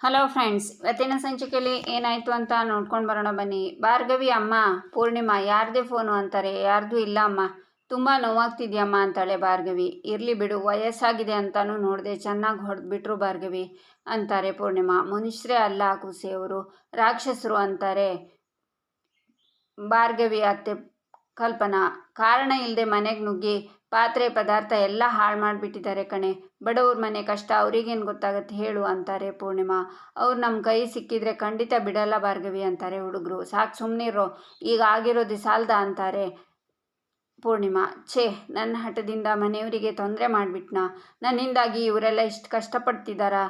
Hello friends ಇವತ್ತಿನ ಸಂಚಿಕೆಯಲ್ಲಿ ಏನಾಯಿತು ಅಂತ ನೋಡ್ಕೊಂಡು ಬರೋಣ ಬನ್ನಿ. ಭಾರ್ಗವಿ, ಅಮ್ಮ, ಪೂರ್ಣಿಮಾ, ಯಾರದೇ ಫೋನು ಅಂತಾರೆ, ಯಾರ್ದು ಇಲ್ಲ, ಅಮ್ಮ. ತುಂಬ ನೋವಾಗ್ತಿದ್ಯಮ್ಮ ಅಂತಾಳೆ ಭಾರ್ಗವಿ. ಇರಲಿ ಬಿಡು, ವಯಸ್ಸಾಗಿದೆ ಅಂತಲೂ ನೋಡಿದೆ ಚೆನ್ನಾಗಿ ಹೊಡೆದ್ಬಿಟ್ರು ಭಾರ್ಗವಿ ಅಂತಾರೆ ಪೂರ್ಣಿಮಾ. ಮನುಷ್ಯರೇ ಅಲ್ಲ, ಕುಸಿಯವರು. ರಾಕ್ಷಸರು ಅಂತಾರೆ ಭಾರ್ಗವಿ ಅತ್ತೆ ಕಲ್ಪನಾ, ಕಾರಣ ಇಲ್ಲದೆ ಮನೆಗೆ ನುಗ್ಗಿ ಪಾತ್ರೆ, ಪದಾರ್ಥ ಎಲ್ಲ ಹಾಳು ಮಾಡಿಬಿಟ್ಟಿದ್ದಾರೆ ಕಣೆ. ಬಡವ್ರ ಮನೆ ಕಷ್ಟ ಅವ್ರಿಗೇನು ಗೊತ್ತಾಗತ್ತೆ ಹೇಳು ಅಂತಾರೆ ಪೂರ್ಣಿಮಾ. ಅವ್ರು ನಮ್ಮ ಕೈ ಸಿಕ್ಕಿದ್ರೆ ಖಂಡಿತ ಬಿಡಲ್ಲ ಭಾರ್ಗವಿ ಅಂತಾರೆ ಹುಡುಗರು. ಸಾಕು ಸುಮ್ಮನಿರೋ ಈಗ ಆಗಿರೋದು ಸಾಲದ ಅಂತಾರೆ ಪೂರ್ಣಿಮಾ. ಛೇ ನನ್ನ ಹಠದಿಂದ ಮನೆಯವರಿಗೆ ತೊಂದರೆ ಮಾಡಿಬಿಟ್ನಾ? ನನ್ನಿಂದಾಗಿ ಇವರೆಲ್ಲ ಇಷ್ಟು ಕಷ್ಟಪಡ್ತಿದ್ದಾರಾ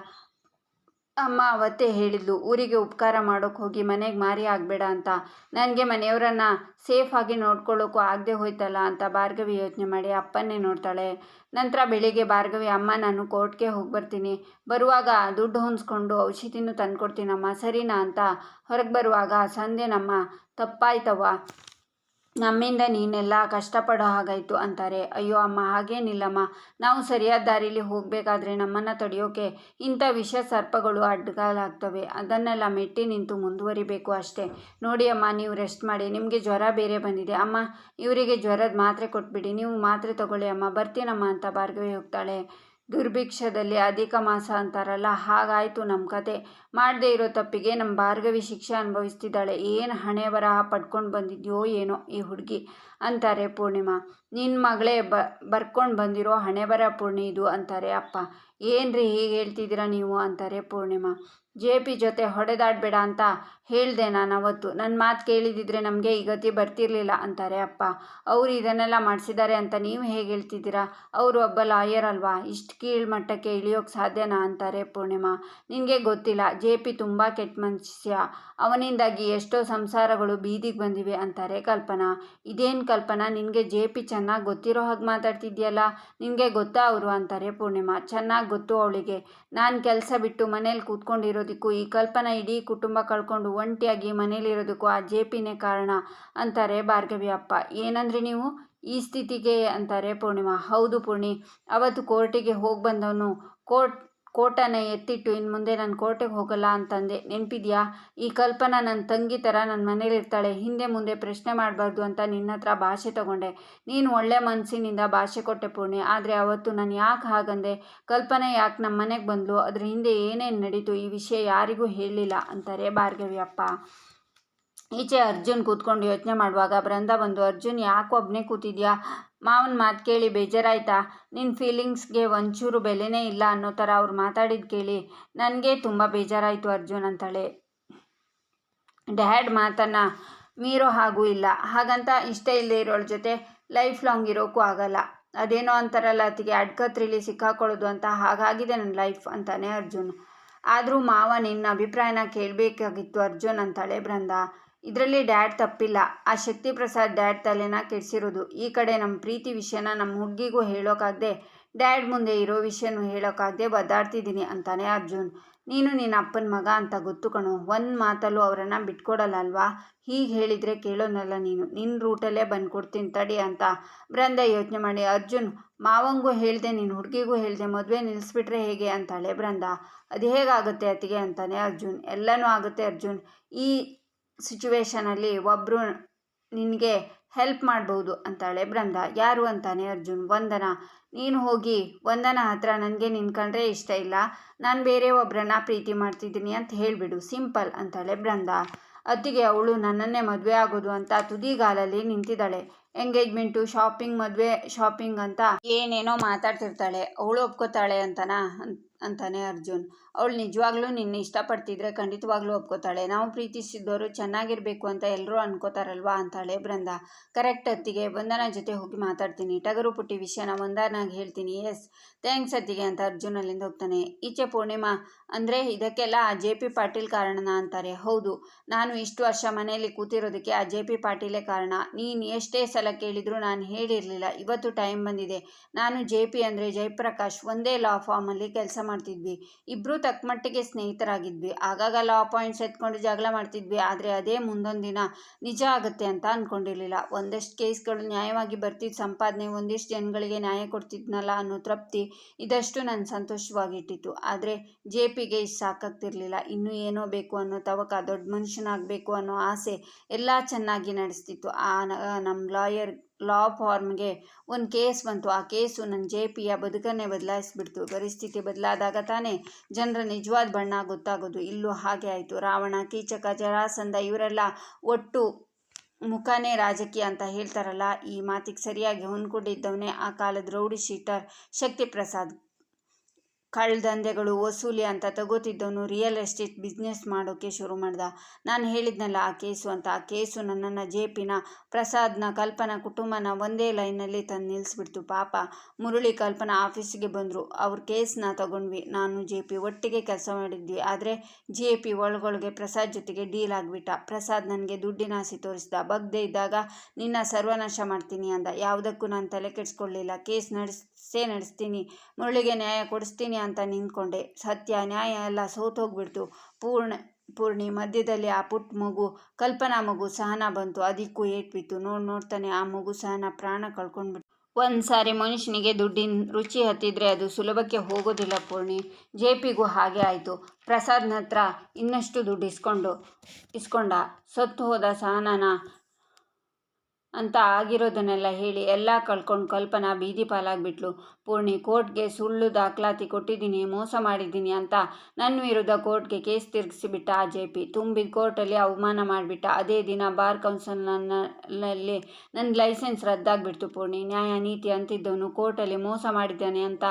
ಅಮ್ಮ ಅವತ್ತೇ ಹೇಳಿದ್ಲು, ಊರಿಗೆ ಉಪಕಾರ ಮಾಡೋಕೆ ಹೋಗಿ ಮನೆಗೆ ಮಾರಿ ಆಗಬೇಡ ಅಂತ. ನನಗೆ ಮನೆಯವರನ್ನು ಸೇಫಾಗಿ ನೋಡ್ಕೊಳ್ಳೋಕ್ಕೂ ಆಗದೆ ಹೋಯ್ತಲ್ಲ ಅಂತ ಭಾರ್ಗವಿ ಯೋಚನೆ ಮಾಡಿ ಅಪ್ಪನ್ನೇ ನೋಡ್ತಾಳೆ. ನಂತರ ಬೆಳಿಗ್ಗೆ ಭಾರ್ಗವಿ, ಅಮ್ಮ, ನಾನು ಕೋರ್ಟ್ಗೆ ಹೋಗಿ ಬರ್ತೀನಿ. ಬರುವಾಗ ದುಡ್ಡು ಹೊಂದ್ಸ್ಕೊಂಡು ಔಷಧಿನೂ ತಂದ್ಕೊಡ್ತೀನಮ್ಮ, ಸರಿನಾ? ಅಂತ ಹೊರಗೆ ಬರುವಾಗ, ಸಂಧ್ಯನಮ್ಮ, ತಪ್ಪಾಯ್ತವ್ವ. ನಮ್ಮಿಂದ ನೀನೆಲ್ಲ ಕಷ್ಟಪಡೋ ಹಾಗಾಯಿತು ಅಂತಾರೆ. ಅಯ್ಯೋ ಅಮ್ಮ, ಹಾಗೇನಿಲ್ಲಮ್ಮ. ನಾವು ಸರಿಯಾದ ದಾರಿಲಿ ಹೋಗಬೇಕಾದ್ರೆ ನಮ್ಮನ್ನು ತಡೆಯೋಕೆ ಇಂಥ ವಿಷ ಸರ್ಪಗಳು ಅಡ್ಡಗಾಲಾಗ್ತವೆ ಅದನ್ನೆಲ್ಲ ಮೆಟ್ಟಿ ನಿಂತು ಮುಂದುವರಿಬೇಕು ಅಷ್ಟೇ. ನೋಡಿ ಅಮ್ಮ, ನೀವು ರೆಸ್ಟ್ ಮಾಡಿ. ನಿಮಗೆ ಜ್ವರ ಬೇರೆ ಬಂದಿದೆ. ಅಮ್ಮ, ಇವರಿಗೆ ಜ್ವರದ ಮಾತ್ರೆ ಕೊಟ್ಬಿಡಿ. ನೀವು ಮಾತ್ರೆ ತಗೊಳ್ಳಿ ಅಮ್ಮ. ಬರ್ತೀನಮ್ಮ ಅಂತ ಭಾರ್ಗವಿ ಹೋಗ್ತಾಳೆ. ದುರ್ಭಿಕ್ಷದಲ್ಲಿ ಅಧಿಕ ಮಾಸ ಅಂತಾರಲ್ಲ, ಹಾಗಾಯಿತು ನಮ್ಮ ಕತೆ. ಮಾಡದೇ ಇರೋ ತಪ್ಪಿಗೆ ನಮ್ಮ ಭಾರ್ಗವಿ ಶಿಕ್ಷೆ ಅನುಭವಿಸ್ತಿದ್ದಾಳೆ. ಏನು ಹಣೆ ಬರಹ ಪಡ್ಕೊಂಡು ಬಂದಿದ್ಯೋ ಏನೋ ಈ ಹುಡುಗಿ ಅಂತಾರೆ ಪೂರ್ಣಿಮಾ. ನಿನ್ನ ಮಗಳೇ ಬ, ಬರ್ಕೊಂಡು ಬಂದಿರೋ ಹಣೆ ಬರ ಪೂರ್ಣಿ ಇದು ಅಂತಾರೆ ಅಪ್ಪ. ಏನ್ರಿ ಹೀಗೆ ಹೇಳ್ತಿದ್ದೀರಾ ನೀವು? ಅಂತಾರೆ ಪೂರ್ಣಿಮಾ. ಜೆ ಪಿ ಜೊತೆ ಹೊಡೆದಾಡಬೇಡ ಅಂತ ಹೇಳಿದೆ ನಾನು ಅವತ್ತು. ನನ್ನ ಮಾತು ಕೇಳಿದಿದ್ರೆ ನಮಗೆ ಈ ಗತಿ ಬರ್ತಿರ್ಲಿಲ್ಲ ಅಂತಾರೆ ಅಪ್ಪ. ಅವರು ಇದನ್ನೆಲ್ಲ ಮಾಡಿಸಿದ್ದಾರೆ ಅಂತ ನೀವು ಹೇಗೆ ಹೇಳ್ತಿದ್ದೀರಾ? ಅವರು ಒಬ್ಬ ಲಾಯರ್ ಅಲ್ವಾ? ಇಷ್ಟು ಕೀಳು ಮಟ್ಟಕ್ಕೆ ಇಳಿಯೋಕ್ಕೆ ಸಾಧ್ಯನಾ ಅಂತಾರೆ ಪೂರ್ಣಿಮಾ. ನಿನಗೆ ಗೊತ್ತಿಲ್ಲ, ಜೆ ಪಿ ತುಂಬ ಕೆಟ್ಟ ಮನುಷ್ಯ. ಅವನಿಂದಾಗಿ ಎಷ್ಟೋ ಸಂಸಾರಗಳು ಬೀದಿಗೆ ಬಂದಿವೆ ಅಂತಾರೆ ಕಲ್ಪನಾ. ಇದೇನು ಕಲ್ಪನಾ, ನಿನಗೆ ಜೆ ಪಿ ಚೆನ್ನಾಗಿ ಗೊತ್ತಿರೋ ಹಾಗೆ ಮಾತಾಡ್ತಿದ್ಯಲ್ಲ? ನಿನಗೆ ಗೊತ್ತಾ ಅವರು? ಅಂತಾರೆ ಪೂರ್ಣಿಮಾ. ಚೆನ್ನಾಗಿ ಗೊತ್ತು ಅವಳಿಗೆ. ನಾನು ಕೆಲಸ ಬಿಟ್ಟು ಮನೇಲಿ ಕೂತ್ಕೊಂಡಿರೋದಕ್ಕೂ ಈ ಕಲ್ಪನಾ ಇಡೀ ಕುಟುಂಬ ಕಳ್ಕೊಂಡು ಒಂಟಿಯಾಗಿ ಮನೇಲಿರೋದಕ್ಕೂ ಆ ಜೆ ಪಿನೇ ಕಾರಣ ಅಂತಾರೆ ಭಾರ್ಗವಿ ಅಪ್ಪ. ಏನಂದ್ರೆ ನೀವು? ಈ ಸ್ಥಿತಿಗೆ ಅಂತಾರೆ ಪೂರ್ಣಿಮಾ. ಹೌದು ಪೂರ್ಣಿ, ಅವತ್ತು ಕೋರ್ಟಿಗೆ ಹೋಗಿ ಬಂದವನು, ಕೋರ್ಟ್ ಕೋಟನ ಎತ್ತಿಟ್ಟು ಇನ್ನು ಮುಂದೆ ನಾನು ಕೋಟೆಗೆ ಹೋಗಲ್ಲ ಅಂತಂದೆ. ನೆನಪಿದ್ಯಾ? ಈ ಕಲ್ಪನಾ ನನ್ನ ತಂಗಿ ಥರ ನನ್ನ ಮನೇಲಿರ್ತಾಳೆ. ಹಿಂದೆ ಮುಂದೆ ಪ್ರಶ್ನೆ ಮಾಡಬಾರ್ದು ಅಂತ ನಿನ್ನ ಹತ್ರ ಭಾಷೆ ತಗೊಂಡೆ. ನೀನು ಒಳ್ಳೆ ಮನಸ್ಸಿನಿಂದ ಭಾಷೆ ಕೊಟ್ಟೆ ಪೂರ್ಣಿ ಆದರೆ ಅವತ್ತು ನಾನು ಯಾಕೆ ಹಾಗಂದೆ? ಕಲ್ಪನೆ ಯಾಕೆ ನಮ್ಮ ಮನೆಗೆ ಬಂದಳು ಅದ್ರ ಹಿಂದೆ ಏನೇನು ನಡೀತು? ಈ ವಿಷಯ ಯಾರಿಗೂ ಹೇಳಲಿಲ್ಲ ಅಂತಾರೆ ಭಾರ್ಗವ್ಯಪ್ಪ. ಈಚೆ ಅರ್ಜುನ್ ಕೂತ್ಕೊಂಡು ಯೋಚನೆ ಮಾಡುವಾಗ ಬೃಂದ ಬಂದು, ಅರ್ಜುನ್, ಯಾಕೆ ಒಬ್ಬನೇ ಕೂತಿದ್ಯಾ? ಮಾವನ ಮಾತು ಕೇಳಿ ಬೇಜಾರಾಯ್ತಾ? ನಿನ್ನ ಫೀಲಿಂಗ್ಸ್ಗೆ ಒಂಚೂರು ಬೆಲೆನೇ ಇಲ್ಲ ಅನ್ನೋ ಥರ ಅವ್ರು ಮಾತಾಡಿದ್ದು ಕೇಳಿ ನನಗೆ ತುಂಬ ಬೇಜಾರಾಯಿತು ಅರ್ಜುನ್ ಅಂತಾಳೆ. ಡ್ಯಾಡ್ ಮಾತನ್ನು ಮೀರೋ ಹಾಗೂ ಇಲ್ಲ. ಹಾಗಂತ ಇಷ್ಟ ಇಲ್ಲದೆ ಇರೋಳ ಜೊತೆ ಲೈಫ್ ಲಾಂಗ್ ಇರೋಕ್ಕೂ ಆಗಲ್ಲ. ಅದೇನೋ ಅಂತಾರಲ್ಲ ಅತಿಗೆ ಅಡ್ಕತ್ರಿಲಿ ಸಿಕ್ಕಾಕೊಳ್ಳೋದು ಅಂತ ಹಾಗಾಗಿದೆ ನನ್ನ ಲೈಫ್ ಅಂತಾನೆ ಅರ್ಜುನ್. ಆದರೂ ಮಾವ ನಿನ್ನ ಅಭಿಪ್ರಾಯನ ಕೇಳಬೇಕಾಗಿತ್ತು ಅರ್ಜುನ್ ಅಂತಾಳೆ ಬೃಂದ ಇದರಲ್ಲಿ ಡ್ಯಾಡ್ ತಪ್ಪಿಲ್ಲ. ಆ ಶಕ್ತಿ ಪ್ರಸಾದ್ ಡ್ಯಾಡ್ ತಲೆನ ಕೆಡಿಸಿರೋದು. ಈ ಕಡೆ ನಮ್ಮ ಪ್ರೀತಿ ವಿಷಯನ ನಮ್ಮ ಹುಡುಗಿಗೂ ಹೇಳೋಕ್ಕಾಗದೆ ಡ್ಯಾಡ್ ಮುಂದೆ ಇರೋ ವಿಷಯನೂ ಹೇಳೋಕ್ಕಾಗದೆ ಒದ್ದಾಡ್ತಿದ್ದೀನಿ ಅಂತಾನೆ ಅರ್ಜುನ್. ನೀನು ನಿನ್ನ ಅಪ್ಪನ ಮಗ ಅಂತ ಗೊತ್ತು ಕಣೋ. ಒಂದು ಮಾತಲ್ಲೂ ಅವರನ್ನು ಬಿಟ್ಕೊಡಲ್ಲ ಅಲ್ವಾ ಹೀಗೆ ಹೇಳಿದರೆ ಕೇಳೋನಲ್ಲ ನೀನು. ನಿನ್ನ ರೂಟಲ್ಲೇ ಬಂದ್ಕೊಡ್ತೀನಿ ತಡಿ ಅಂತ ಬೃಂದ ಯೋಚನೆ ಮಾಡಿ, ಅರ್ಜುನ್, ಮಾವಂಗೂ ಹೇಳಿದೆ ನಿನ್ನ ಹುಡುಗಿಗೂ ಹೇಳಿದೆ, ಮದುವೆ ನಿಲ್ಲಿಸ್ಬಿಟ್ರೆ ಹೇಗೆ? ಅಂತಾಳೆ ಬೃಂದ ಅದು ಹೇಗಾಗುತ್ತೆ ಅತಿಗೆ ಅಂತಾನೆ ಅರ್ಜುನ್. ಎಲ್ಲನೂ ಆಗುತ್ತೆ ಅರ್ಜುನ್. ಈ ಸಿಚುವೇಶನಲ್ಲಿ ಒಬ್ಬರು ನಿನಗೆ ಹೆಲ್ಪ್ ಮಾಡ್ಬೋದು ಅಂತಾಳೆ ಬೃಂದ. ಯಾರು ಅಂತಾನೆ ಅರ್ಜುನ್? ವಂದನ. ನೀನು ಹೋಗಿ ವಂದನ ಹತ್ರ ನನಗೆ ನಿನ್ಕಂಡ್ರೆ ಇಷ್ಟ ಇಲ್ಲ. ನಾನು ಬೇರೆ ಒಬ್ಬರನ್ನ ಪ್ರೀತಿ ಮಾಡ್ತಿದ್ದೀನಿ ಅಂತ ಹೇಳಿಬಿಡು. ಸಿಂಪಲ್ ಅಂತಾಳೆ ಬೃಂದ. ಅತ್ತಿಗೆ ಅವಳು ನನ್ನನ್ನೇ ಮದುವೆ ಆಗೋದು ಅಂತ ತುದಿಗಾಲಲ್ಲಿ ನಿಂತಿದ್ದಾಳೆ. ಎಂಗೇಜ್ಮೆಂಟು, ಶಾಪಿಂಗ್, ಮದುವೆ, ಶಾಪಿಂಗ್ ಅಂತ ಏನೇನೋ ಮಾತಾಡ್ತಿರ್ತಾಳೆ. ಅವಳು ಒಪ್ಕೋತಾಳೆ ಅಂತನಾ? ಅಂತಾನೆ ಅರ್ಜುನ್. ಅವಳು ನಿಜವಾಗ್ಲೂ ನಿನ್ನ ಇಷ್ಟಪಡ್ತಿದ್ರೆ ಖಂಡಿತವಾಗ್ಲೂ ಒಪ್ಕೋತಾಳೆ. ನಾವು ಪ್ರೀತಿಸಿದ್ದವರು ಚೆನ್ನಾಗಿರ್ಬೇಕು ಅಂತ ಎಲ್ಲರೂ ಅನ್ಕೋತಾರಲ್ವಾ ಅಂತಾಳೆ ಬೃಂದ. ಕರೆಕ್ಟ್ ಅತ್ತಿಗೆ ಬಂದನ ಜೊತೆ ಹೋಗಿ ಮಾತಾಡ್ತೀನಿ. ಟಗರು ಪುಟ್ಟಿ ವಿಷಯನ ವಂದನಾಗಿ ಹೇಳ್ತೀನಿ. ಎಸ್, ಥ್ಯಾಂಕ್ಸ್ ಅತ್ತಿಗೆ ಅಂತ ಅರ್ಜುನ್ ಅಲ್ಲಿಂದ ಹೋಗ್ತಾನೆ. ಈಚೆ ಪೂರ್ಣಿಮಾ, ಅಂದರೆ ಇದಕ್ಕೆಲ್ಲ ಆ ಜೆ ಪಿ ಪಾಟೀಲ್ ಕಾರಣನ ಅಂತಾರೆ. ಹೌದು, ನಾನು ಇಷ್ಟು ವರ್ಷ ಮನೆಯಲ್ಲಿ ಕೂತಿರೋದಕ್ಕೆ ಆ ಜೆ ಪಿ ಪಾಟೀಲೇ ಕಾರಣ. ನೀನು ಎಷ್ಟೇ ಸಲ ಕೇಳಿದರೂ ನಾನು ಹೇಳಿರಲಿಲ್ಲ. ಇವತ್ತು ಟೈಮ್ ಬಂದಿದೆ. ನಾನು ಜೆ ಪಿ ಅಂದರೆ ಜಯಪ್ರಕಾಶ್, ಒಂದೇ ಲಾ ಫಾರ್ಮಲ್ಲಿ ಕೆಲಸ ಮಾಡ್ತಿದ್ವಿ. ಇಬ್ಬರೂ ತಕ್ಕಮಟ್ಟಿಗೆ ಸ್ನೇಹಿತರಾಗಿದ್ವಿ. ಆಗಾಗ ಲಾ ಪಾಯಿಂಟ್ಸ್ ಎತ್ಕೊಂಡು ಜಗಳ ಮಾಡ್ತಿದ್ವಿ. ಆದರೆ ಅದೇ ಮುಂದೊಂದು ದಿನ ನಿಜ ಆಗುತ್ತೆ ಅಂತ ಅಂದ್ಕೊಂಡಿರಲಿಲ್ಲ ಒಂದಷ್ಟು ಕೇಸ್ಗಳು ನ್ಯಾಯವಾಗಿ ಬರ್ತಿದ್ದ ಸಂಪಾದನೆ, ಒಂದಿಷ್ಟು ಜನಗಳಿಗೆ ನ್ಯಾಯ ಕೊಡ್ತಿದ್ನಲ್ಲ ಅನ್ನೋ ತೃಪ್ತಿ ಇದಷ್ಟು ನನ್ನ ಸಂತೋಷವಾಗಿಟ್ಟಿತ್ತು. ಆದರೆ ಜೆ ಪಿಗೆ ಇಷ್ಟು ಸಾಕಾಗ್ತಿರ್ಲಿಲ್ಲ. ಇನ್ನೂ ಏನೋ ಬೇಕು ಅನ್ನೋ ತವಕ, ದೊಡ್ಡ ಮನುಷ್ಯನಾಗಬೇಕು ಅನ್ನೋ ಆಸೆ ಎಲ್ಲ ಚೆನ್ನಾಗಿ ನಡೆಸ್ತಿತ್ತು. ಆ ನಮ್ಮ ಲಾಯರ್ ಲಾ ಫಾರ್ಮ್ಗೆ. ಒಂದು ಕೇಸ್ ಬಂತು. ಆ ಕೇಸು ನನ್ನ ಜೆ ಪಿಯ ಬದುಕನ್ನೇ ಬದಲಾಯಿಸ್ಬಿಡ್ತು. ಪರಿಸ್ಥಿತಿ ಬದಲಾದಾಗ ತಾನೇ ಜನರ ನಿಜವಾದ ಬಣ್ಣ ಗೊತ್ತಾಗೋದು. ಇಲ್ಲೂ ಹಾಗೆ ಆಯಿತು. ರಾವಣ, ಕೀಚಕ, ಜರಾಸಂಧ ಇವರೆಲ್ಲ ಒಟ್ಟು ಮುಖನೇ ರಾಜಕೀಯ ಅಂತ ಹೇಳ್ತಾರಲ್ಲ, ಈ ಮಾತಿಗೆ ಸರಿಯಾಗಿ ಹೊಂದ್ಕೊಂಡಿದ್ದವನೇ ಆ ಕಾಲದ ರೌಡಿ ಶೀಟರ್ ಶಕ್ತಿ ಪ್ರಸಾದ್ ಕಳ್ದಂಧೆಗಳು ವಸೂಲಿ ಅಂತ ತಗೋತಿದ್ದವನು ರಿಯಲ್ ಎಸ್ಟೇಟ್ ಬಿಸ್ನೆಸ್ ಮಾಡೋಕ್ಕೆ ಶುರು ಮಾಡ್ದ. ನಾನು ಹೇಳಿದ್ನಲ್ಲ ಆ ಕೇಸು ಅಂತ. ಆ ಕೇಸು ನನ್ನನ್ನು ಜೆ ಪಿನ, ಪ್ರಸಾದ್ನ, ಕಲ್ಪನಾ ಕುಟುಂಬನ ಒಂದೇ ಲೈನಲ್ಲಿ ತಂದು ನಿಲ್ಲಿಸ್ಬಿಡ್ತು ಪಾಪ ಮುರುಳಿ ಕಲ್ಪನಾ ಆಫೀಸಿಗೆ ಬಂದರು. ಅವ್ರ ಕೇಸ್ನ ತಗೊಂಡ್ವಿ. ನಾನು ಜೆ ಪಿ ಒಟ್ಟಿಗೆ ಕೆಲಸ ಮಾಡಿದ್ವಿ. ಆದರೆ ಜೆ ಪಿ ಒಳಗೊಳಗೆ ಪ್ರಸಾದ್ ಜೊತೆಗೆ ಡೀಲ್ ಆಗಿಬಿಟ್ಟ. ಪ್ರಸಾದ್ ನನಗೆ ದುಡ್ಡಿನ ಆಸೆ ತೋರಿಸ್ದ. ಬಗ್ದೇ ಇದ್ದಾಗ, ನಿನ್ನ ಸರ್ವನಾಶ ಮಾಡ್ತೀನಿ ಅಂದ. ಯಾವುದಕ್ಕೂ ನಾನು ತಲೆ ಕೆಡಿಸ್ಕೊಳ್ಳಿಲ್ಲ ಕೇಸ್ ನಡೆಸೇ ನಡೆಸ್ತೀನಿ. ಮುರಳಿಗೆ ನ್ಯಾಯ ಕೊಡಿಸ್ತೀನಿ ಅಂತ ನಿಂತ್ಕೊಂಡೆ. ಸತ್ಯ, ನ್ಯಾಯ ಎಲ್ಲ ಸೋತೋಗ್ಬಿಡ್ತು. ಪೂರ್ಣ, ಪೂರ್ಣಿ ಮಧ್ಯದಲ್ಲಿ ಆ ಪುಟ್ಟ ಮಗು, ಕಲ್ಪನಾ ಮಗು ಸಹನ ಬಂತು. ಅದಕ್ಕೂ ಏಟ್ಬಿತ್ತು. ನೋಡ್ ನೋಡಿ ನೋಡ್ತಾನೆ ಆ ಮಗು ಸಹನ ಪ್ರಾಣ ಕಳ್ಕೊಂಡ್ಬಿಟ್ಟು ಒಂದು ಸಾರಿ ಮನುಷ್ಯನಿಗೆ ದುಡ್ಡಿನ ರುಚಿ ಹತ್ತಿದ್ರೆ ಅದು ಸುಲಭಕ್ಕೆ ಹೋಗೋದಿಲ್ಲ ಪೂರ್ಣಿ. ಜೆ ಪಿಗೂ ಹಾಗೆ ಆಯಿತು. ಪ್ರಸಾದ್ನ ಹತ್ರ ಇನ್ನಷ್ಟು ದುಡ್ಡು ಇಸ್ಕೊಂಡು, ಇಸ್ಕೊಂಡ. ಸತ್ತು ಹೋದ ಸಹನನ ಅಂತ ಆಗಿರೋದನ್ನೆಲ್ಲ ಹೇಳಿ ಎಲ್ಲ ಕಳ್ಕೊಂಡು ಕಲ್ಪನಾ ಬೀದಿ ಪಾಲಾಗ್ಬಿಟ್ಲು. ಪೂರ್ಣಿ ಕೋರ್ಟ್ಗೆ ಸುಳ್ಳು ದಾಖಲಾತಿ ಕೊಟ್ಟಿದ್ದೀನಿ, ಮೋಸ ಮಾಡಿದ್ದೀನಿ ಅಂತ ನನ್ನ ವಿರುದ್ಧ ಕೋರ್ಟ್ಗೆ ಕೇಸ್ ತಿರುಗಿಸಿಬಿಟ್ಟ ಆ ಜೆ ಪಿ. ತುಂಬಿ ಕೋರ್ಟಲ್ಲಿ ಅವಮಾನ ಮಾಡಿಬಿಟ್ಟ. ಅದೇ ದಿನ ಬಾರ್ ಕೌನ್ಸಿಲ್ನಲ್ಲಿ ನನ್ನ ಲೈಸೆನ್ಸ್ ರದ್ದಾಗ್ಬಿಡ್ತು ಪೂರ್ಣಿ ನ್ಯಾಯ ನೀತಿ ಅಂತಿದ್ದವನು ಕೋರ್ಟಲ್ಲಿ ಮೋಸ ಮಾಡಿದ್ದಾನೆ ಅಂತ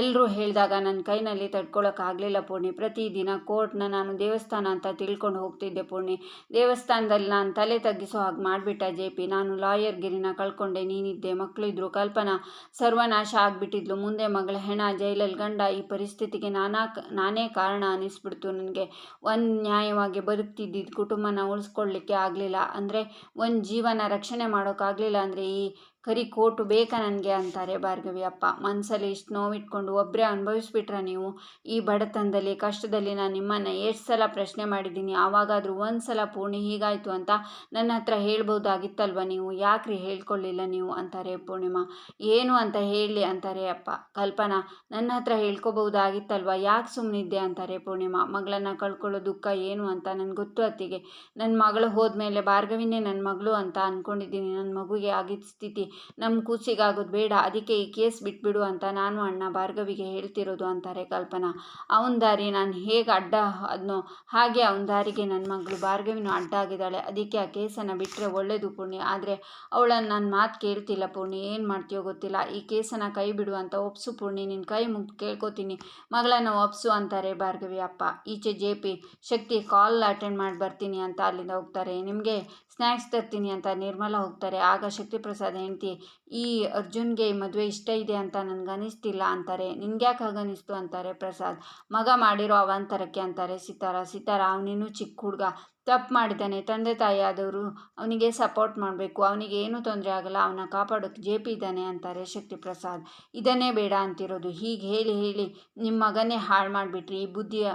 ಎಲ್ಲರೂ ಹೇಳಿದಾಗ ನನ್ನ ಕೈನಲ್ಲಿ ತಡ್ಕೊಳಕ್ಕಾಗಲಿಲ್ಲ ಪೂರ್ಣಿ ಪ್ರತಿದಿನ ಕೋರ್ಟ್ನ ನಾನು ದೇವಸ್ಥಾನ ಅಂತ ತಿಳ್ಕೊಂಡು ಹೋಗ್ತಿದ್ದೆ ಪೂರ್ಣಿ ದೇವಸ್ಥಾನದಲ್ಲಿ ನಾನು ತಲೆ ತಗ್ಗಿಸೋ ಹಾಗೆ ಮಾಡಿಬಿಟ್ಟ ಜೆ ಪಿ. ನಾನು ಲಾಯರ್ಗಿರಿನ ಕಳ್ಕೊಂಡೆ, ನೀನಿದ್ದೆ ಮಕ್ಕಳಿದ್ರು ಕಲ್ಪನಾ ಸರ್ವನಾಶ ಆಗಿಬಿಟ್ಟಿದ್ಲು ಮುಂದೆ ಮಗಳ ಹೆಣ ಜೈಲಲ್ಲಿ ಗಂಡ ಈ ಪರಿಸ್ಥಿತಿಗೆ ನಾನಾ ನಾನೇ ಕಾರಣ ಅನ್ನಿಸ್ಬಿಡ್ತು ನನಗೆ. ಒಂದು ನ್ಯಾಯವಾಗಿ ಬದುಕ್ತಿದ್ದಿದ್ದು ಕುಟುಂಬನ ಉಳಿಸ್ಕೊಳ್ಳಿಕ್ಕೆ ಆಗಲಿಲ್ಲ. ಅಂದರೆ ಒಂದು ಜೀವನ ರಕ್ಷಣೆ ಮಾಡೋಕ್ಕಾಗಲಿಲ್ಲ. ಅಂದರೆ ಈ ಕರಿ ಕೋಟು ಬೇಕಾ ನನಗೆ ಅಂತಾರೆ ಭಾರ್ಗವಿ ಅಪ್ಪ. ಮನಸ್ಸಲ್ಲಿ ಇಷ್ಟು ನೋವಿಟ್ಕೊಂಡು ಒಬ್ಬರೇ ಅನುಭವಿಸ್ಬಿಟ್ರ ನೀವು? ಈ ಬಡತನದಲ್ಲಿ, ಕಷ್ಟದಲ್ಲಿ ನಾನು ನಿಮ್ಮನ್ನು ಎಷ್ಟು ಸಲ ಪ್ರಶ್ನೆ ಮಾಡಿದ್ದೀನಿ? ಆವಾಗಾದರೂ ಒಂದು ಸಲ ಪೂರ್ಣಿ ಹೀಗಾಯಿತು ಅಂತ ನನ್ನ ಹತ್ರ ಹೇಳ್ಬೋದಾಗಿತ್ತಲ್ವ ನೀವು? ಯಾಕ್ರಿ ಹೇಳ್ಕೊಳ್ಳಿಲ್ಲ ನೀವು? ಅಂತಾರೆ ಪೂರ್ಣಿಮಾ. ಏನು ಅಂತ ಹೇಳಿ, ಅಂತಾರೆ ಅಪ್ಪ. ಕಲ್ಪನಾ, ನನ್ನ ಹತ್ರ ಹೇಳ್ಕೊಬೋದಾಗಿತ್ತಲ್ವ ಯಾಕೆ ಸುಮ್ಮನಿದ್ದೆ ಅಂತಾರೆ ಪೂರ್ಣಿಮಾ. ಮಗಳನ್ನು ಕಳ್ಕೊಳ್ಳೋ ದುಃಖ ಏನು ಅಂತ ನನಗೆ ಗೊತ್ತು ಅತ್ತಿಗೆ. ನನ್ನ ಮಗಳು ಹೋದ್ಮೇಲೆ ಭಾರ್ಗವಿನೇ ನನ್ನ ಮಗಳು ಅಂತ ಅಂದ್ಕೊಂಡಿದ್ದೀನಿ ನನ್ನ ಮಗುಗೆ ಆಗಿದ್ದ ಸ್ಥಿತಿ ನಮ್ಮ ಕೂಸಿಗಾಗೋದು ಬೇಡ, ಅದಕ್ಕೆ ಈ ಕೇಸ್ ಬಿಟ್ಬಿಡು ಅಂತ ನಾನು ಅಣ್ಣ ಭಾರ್ಗವಿಗೆ ಹೇಳ್ತಿರೋದು ಅಂತಾರೆ ಕಲ್ಪನಾ. ಅವನ ದಾರಿ ನಾನು ಹೇಗೆ ಅಡ್ಡ ಅದನ್ನೋ ಹಾಗೆ ಅವನ ದಾರಿಗೆ ನನ್ನ ಮಗಳು ಭಾರ್ಗವಿನೂ ಅಡ್ಡ ಆಗಿದ್ದಾಳೆ. ಅದಕ್ಕೆ ಆ ಕೇಸನ್ನು ಬಿಟ್ಟರೆ ಒಳ್ಳೆಯದು ಪುಣ್ಯ. ಆದರೆ ಅವಳನ್ನು ನನ್ನ ಮಾತು ಕೇಳ್ತಿಲ್ಲ ಪೂರ್ಣಿ ಏನು ಮಾಡ್ತೀಯೋ ಗೊತ್ತಿಲ್ಲ. ಈ ಕೇಸನ್ನು ಕೈ ಬಿಡು ಅಂತ ಒಪ್ಸು ಪೂರ್ಣಿ ನಿನ್ನ ಕೈ ಮುಗ್ದು ಕೇಳ್ಕೊತೀನಿ. ಮಗಳನ್ನು ಒಪ್ಸು ಅಂತಾರೆ ಭಾರ್ಗವಿ ಅಪ್ಪ. ಈಚೆ J P Shakti call attend ಮಾಡಿ ಬರ್ತೀನಿ ಅಂತ ಅಲ್ಲಿಂದ ಹೋಗ್ತಾರೆ. ನಿಮಗೆ ಸ್ನ್ಯಾಕ್ಸ್ ತರ್ತೀನಿ ಅಂತ ನಿರ್ಮಲ ಹೋಗ್ತಾರೆ. ಆಗ ಶಕ್ತಿ ಪ್ರಸಾದ್ ಹೆಂಡ್ತಿ, ಈ ಅರ್ಜುನ್ಗೆ ಮದುವೆ ಇಷ್ಟ ಇದೆ ಅಂತ ನನಗೆ ಅನಿಸ್ತಿಲ್ಲ ಅಂತಾರೆ. ನಿನ್ಗ್ಯಾಕೆ ಹಾಗನಿಸ್ತು ಅಂತಾರೆ ಪ್ರಸಾದ್. ಮಗ ಮಾಡಿರೋ ಅವಾಂತರಕ್ಕೆ ಅಂತಾರೆ ಸಿತಾರ. ಸಿತಾರ ಅವನಿನ್ನೂ ಚಿಕ್ಕ ಹುಡುಗ. ತಪ್ಪು ಮಾಡಿದ್ದಾನೆ. ತಂದೆ ತಾಯಿ ಆದವರು ಅವನಿಗೆ ಸಪೋರ್ಟ್ ಮಾಡಬೇಕು. ಅವನಿಗೆ ಏನೂ ತೊಂದರೆ ಆಗಲ್ಲ. ಅವನ ಕಾಪಾಡೋಕ್ಕೆ ಜೆ ಪಿ ಇದ್ದಾನೆ ಅಂತಾರೆ ಶಕ್ತಿ ಪ್ರಸಾದ್ ಇದನ್ನೇ ಬೇಡ ಅಂತಿರೋದು. ಹೀಗೆ ಹೇಳಿ ಹೇಳಿ ನಿಮ್ಮ ಮಗನೇ ಹಾಳು ಮಾಡಿಬಿಟ್ರಿ. ಈ ಬುದ್ಧಿಯ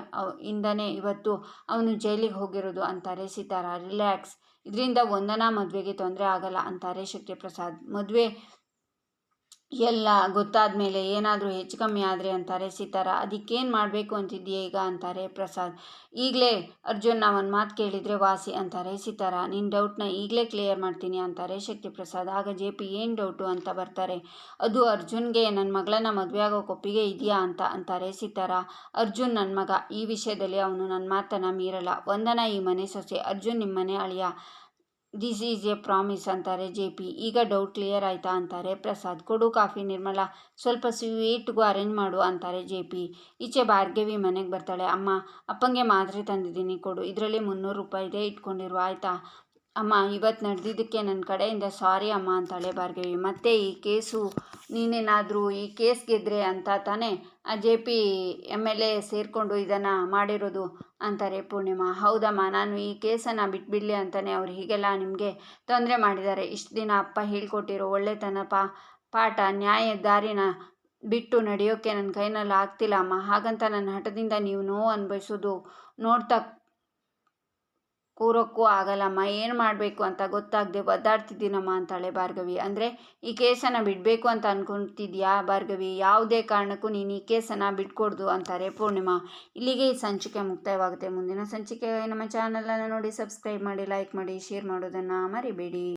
ಇಂದನೇ ಇವತ್ತು ಅವನು ಜೈಲಿಗೆ ಹೋಗಿರೋದು ಅಂತಾರೆ ಸಿತಾರ. ರಿಲ್ಯಾಕ್ಸ್. ಇದರಿಂದ ವಂದನಾ ಮದುವೆಗೆ ತೊಂದರೆ ಆಗಲ್ಲ ಅಂತಾರೆ ಶಕ್ತಿ ಪ್ರಸಾದ್ ಮದುವೆ ಎಲ್ಲ ಗೊತ್ತಾದ ಮೇಲೆ ಏನಾದರೂ ಹೆಚ್ಚು ಕಮ್ಮಿ ಆದರೆ ಅಂತಾರೆ, ಸಿತಾರ, ಅದಕ್ಕೇನು ಮಾಡಬೇಕು ಅಂತಿದ್ದೀಯ ಈಗ? ಅಂತಾರೆ ಪ್ರಸಾದ್. ಈಗಲೇ ಅರ್ಜುನ್ ಒಂದು ಮಾತು ಕೇಳಿದರೆ ವಾಸಿ ಅಂತಾರೆ, ಸಿತಾರ ನಿನ್ನ ಡೌಟ್ನ ಈಗಲೇ ಕ್ಲಿಯರ್ ಮಾಡ್ತೀನಿ ಅಂತಾರೆ ಶಕ್ತಿ ಪ್ರಸಾದ್. ಆಗ ಜೆ ಪಿ ಏನು ಡೌಟು ಅಂತ ಬರ್ತಾರೆ, ಅದು ಅರ್ಜುನ್ಗೆ ನನ್ನ ಮಗಳನ್ನ ಮದುವೆ ಆಗೋ ಒಪ್ಪಿಗೆ ಇದೆಯಾ ಅಂತ ಅಂತಾರೆ ಸಿತಾರ. ಅರ್ಜುನ್ ನನ್ನ ಮಗ, ಈ ವಿಷಯದಲ್ಲಿ ಅವನು ನನ್ನ ಮಾತನ್ನು ಮೀರಲ್ಲ. ವಂದನ ಈ ಮನೆ ಸೊಸೆ, ಅರ್ಜುನ್ ನಿಮ್ಮ ಮನೆ ಅಳಿಯ. ದಿಸ್ ಈಸ್ ಎ ಪ್ರಾಮಿಸ್ ಅಂತಾರೆ ಜೆ ಪಿ ಈಗ ಡೌಟ್ ಕ್ಲಿಯರ್ ಆಯಿತಾ ಅಂತಾರೆ ಪ್ರಸಾದ್. ಕೊಡು ಕಾಫಿ ನಿರ್ಮಲಾ, ಸ್ವಲ್ಪ ಸ್ವೀಟ್ಗೂ ಅರೇಂಜ್ ಮಾಡು ಅಂತಾರೆ ಜೆ ಪಿ ಈಚೆ ಭಾರ್ಗವಿ ಮನೆಗೆ ಬರ್ತಾಳೆ. ಅಮ್ಮ, ಅಪ್ಪಂಗೆ ಮಾತ್ರೆ ತಂದಿದ್ದೀನಿ, ಕೊಡು. ಇದರಲ್ಲಿ ಮುನ್ನೂರು ರೂಪಾಯಿ ಇದೆ, ಇಟ್ಕೊಂಡಿರು, ಆಯಿತಾ? ಅಮ್ಮ ಇವತ್ತು ನಡೆದಿದ್ದಕ್ಕೆ ನನ್ನ ಕಡೆಯಿಂದ ಸಾರಿ ಅಮ್ಮ ಅಂತಾಳೆ ಭಾರ್ಗವಿ. ಮತ್ತೆ ಈ ಕೇಸು ನೀನೇನಾದರೂ ಈ ಕೇಸ್ ಗೆದ್ರೆ ಅಂತ ತಾನೇ ಆ J P M L A ಸೇರಿಕೊಂಡು ಇದನ್ನು ಮಾಡಿರೋದು ಅಂತಾರೆ ಪೂರ್ಣಿಮಾ. ಹೌದಮ್ಮ, ನಾನು ಈ ಕೇಸನ್ನು ಬಿಟ್ಬಿಡಲಿ ಅಂತಲೇ ಅವ್ರು ಹೀಗೆಲ್ಲ ನಿಮಗೆ ತೊಂದರೆ ಮಾಡಿದ್ದಾರೆ. ಇಷ್ಟು ದಿನ ಅಪ್ಪ ಹೇಳ್ಕೊಟ್ಟಿರೋ ಒಳ್ಳೆತನ ಪಾ, ಪಾಠ, ನ್ಯಾಯ ದಾರಿನ ಬಿಟ್ಟು ನಡೆಯೋಕ್ಕೆ ನನ್ನ ಕೈನಲ್ಲಿ ಆಗ್ತಿಲ್ಲ ಅಮ್ಮ. ಹಾಗಂತ ನನ್ನ ಹಠದಿಂದ ನೀವು ನೋವು ಅನುಭವಿಸೋದು ನೋಡ್ತಾ ಕೂರೋಕ್ಕೂ ಆಗಲ್ಲಮ್ಮ, ಏನು ಮಾಡಬೇಕು ಅಂತ ಗೊತ್ತಾಗದೆ ಒದ್ದಾಡ್ತಿದ್ದೀನಮ್ಮ ಅಂತಾಳೆ ಭಾರ್ಗವಿ. ಅಂದರೆ ಈ ಕೇಸನ್ನು ಬಿಡಬೇಕು ಅಂತ ಅಂದ್ಕೊತಿದ್ಯಾ ಭಾರ್ಗವಿ? ಯಾವುದೇ ಕಾರಣಕ್ಕೂ ನೀನು ಈ ಕೇಸನ್ನು ಬಿಟ್ಕೊಡ್ದು ಅಂತಾರೆ ಪೂರ್ಣಿಮಾ. ಇಲ್ಲಿಗೆ ಈ ಸಂಚಿಕೆ ಮುಕ್ತಾಯವಾಗುತ್ತೆ. ಮುಂದಿನ ಸಂಚಿಕೆ ನಮ್ಮ ಚಾನಲನ್ನು ನೋಡಿ ಸಬ್ಸ್ಕ್ರೈಬ್ ಮಾಡಿ ಲೈಕ್ ಮಾಡಿ ಶೇರ್ ಮಾಡೋದನ್ನು ಮರಿಬೇಡಿ.